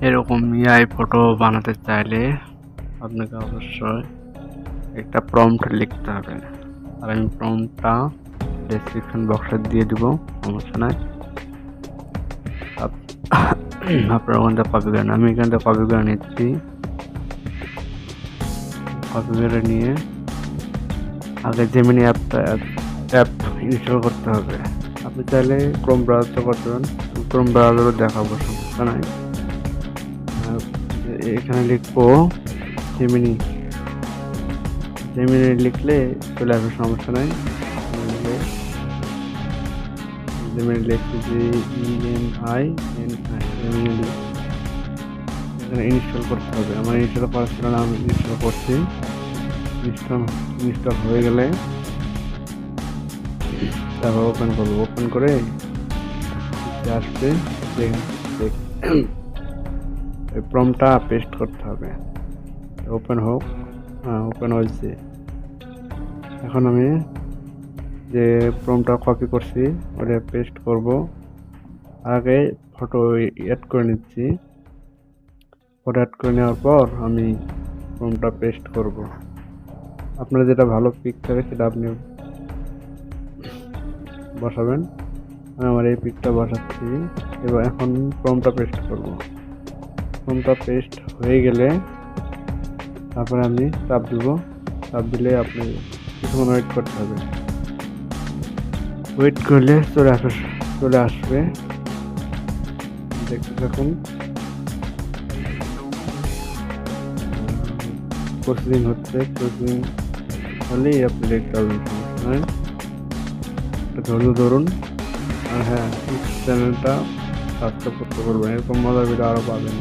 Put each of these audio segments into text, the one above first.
এরকম ইয়াই ফটো বানাতে চাইলে আপনাকে অবশ্যই একটা প্রম্পট লিখতে হবে। আর আমি প্রম্পটটা ডেসক্রিপশন বক্সে দিয়ে দিব, সমস্যা নাই। আপ- আপনারা ওখান থেকে কপি করেন আমি এখান থেকে কপি করে নিচ্ছি। কপি করে নিয়ে আগে জেমিনি অ্যাপটা অ্যাপ ইনস্টল করতে হবে। আপনি চাইলে ক্রোম ব্রাউজার করতে পারেন। ক্রোম ব্রাউজারও দেখাবো, সমস্যা নাই। এখানে লিখব জেমিনি জেমিনি লিখলে চলে আসবে, সমস্যা নাই। জেমিনি লিখতে যে E N I N I Gemini এখানে ইনস্টল করতে হবে। আমার ইনস্টল করা ছিল না, আমি ইনস্টল করছি। ইনস্টল ইনস্টল হয়ে গেলে তারপর ওপেন করব। ওপেন করে আসবে, দেখ- দেখ- ওই প্রমটা পেস্ট করতে হবে। ওপেন হোক হ্যাঁ ওপেন হয়েছে। এখন আমি যে প্রমটা কপি করছি, ওটা পেস্ট করব। আগে ফটো অ্যাড করে নিচ্ছি। ফটো অ্যাড করে নেওয়ার পর আমি প্রমটা পেস্ট করব। আপনার যেটা ভালো পিক থাকে সেটা আপনি বসাবেন। আমি আমার এই পিকটা বসাচ্ছি। এবার এখন প্রমটা পেস্ট করব। প্রমটা পেস্ট হয়ে গেলে তারপরে আমি চাপ দেব। চাপ দিলে আপনি কিছুক্ষণ ওয়েট করতে হবে। ওয়েট করলে চলে আসবে চলে আসবে। দেখতে থাকুন। প্রসেসিং হচ্ছে প্রসেসিং হলেই আপনি দেখতে পাবেন সমস্যা ধৈর্য ধরুন আর হ্যাঁ চ্যানেলটা সাবস্ক্রাইব করতে পারবেন এরকম মজার ভিডিও আরও পাবেন।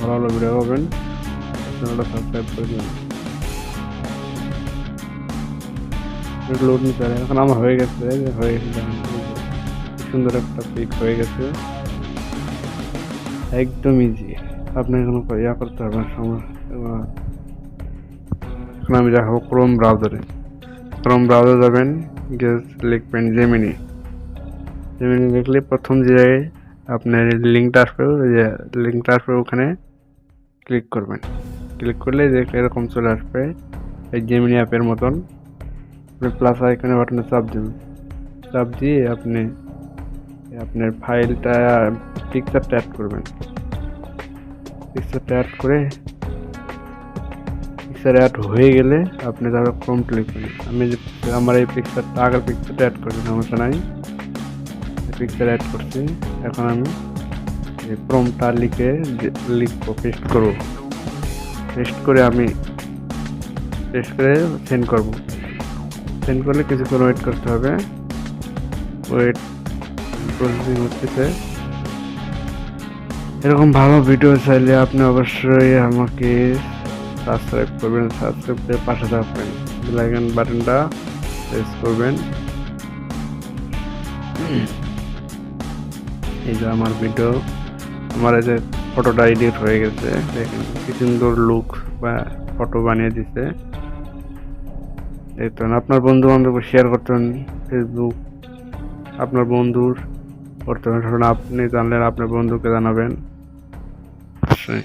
ভালো ভালো ভিডিও পাবেন চ্যানেলটা সাবস্ক্রাইব করে দেবেন লোড নিতে হবে এখন আমার হয়ে গেছে হয়ে গেছে সুন্দর একটা পিক হয়ে গেছে একদম ইজি আপনার কোনো ইয়া করতে হবে এখন আমি দেখাবো ক্রোম ব্রাউজারে ক্রোম ব্রাউজার যাবেন গিয়ে লিখবেন জেমিনি জেমিনি লিখলে প্রথম যে জায়গায় আপনার লিঙ্কটা আসবে যে লিঙ্কটা আসবে ওখানে ক্লিক করবেন। ক্লিক করলে এরকম চলে আসবে, এই জেমিনি অ্যাপের মতন। আপনি প্লাস আইকনে বাটনে চাপ দেবেন চাপ দিয়ে আপনি, আপনার ফাইলটা পিকচারটা অ্যাড করবেন। পিকচারটা অ্যাড করে পিকচার অ্যাড হয়ে গেলে আপনি তারপর প্রম্পট লিখবেন। আমি যে, আমার এই পিকচারটা আগের পিকচারটা অ্যাড করছি সমস্যা নাই। পিকচার অ্যাড করছি, এখন আমি এই প্রম্পটটা লিখে যে- লিখব পেস্ট করব। পেস্ট করে আমি পেস্ট করে সেন্ড করব। সেন্ড করলে কিছুক্ষণ ওয়েট করতে হবে। ওয়েট প্রসেসিং হচ্ছে। এরকম ভালো ভিডিও চাইলে আপনি অবশ্যই আমাকে সাবস্ক্রাইব করবেন। সাবস্ক্রাইব করে পাশে থাকবেন। বেলাইকন বাটনটা প্রেস করবেন। এই যে আমার ভিডিও আমার এই যে ফটোটা এডিট হয়ে গেছে, দেখেন কি সুন্দর লুক বা ফটো বানিয়ে দিছে। দেখতেন আপনার বন্ধু বান্ধবকে শেয়ার করতেন ফেসবুক আপনার বন্ধুর করতে পারেন আপনি জানলেন, আপনার বন্ধুকে জানাবেন। অবশ্যই।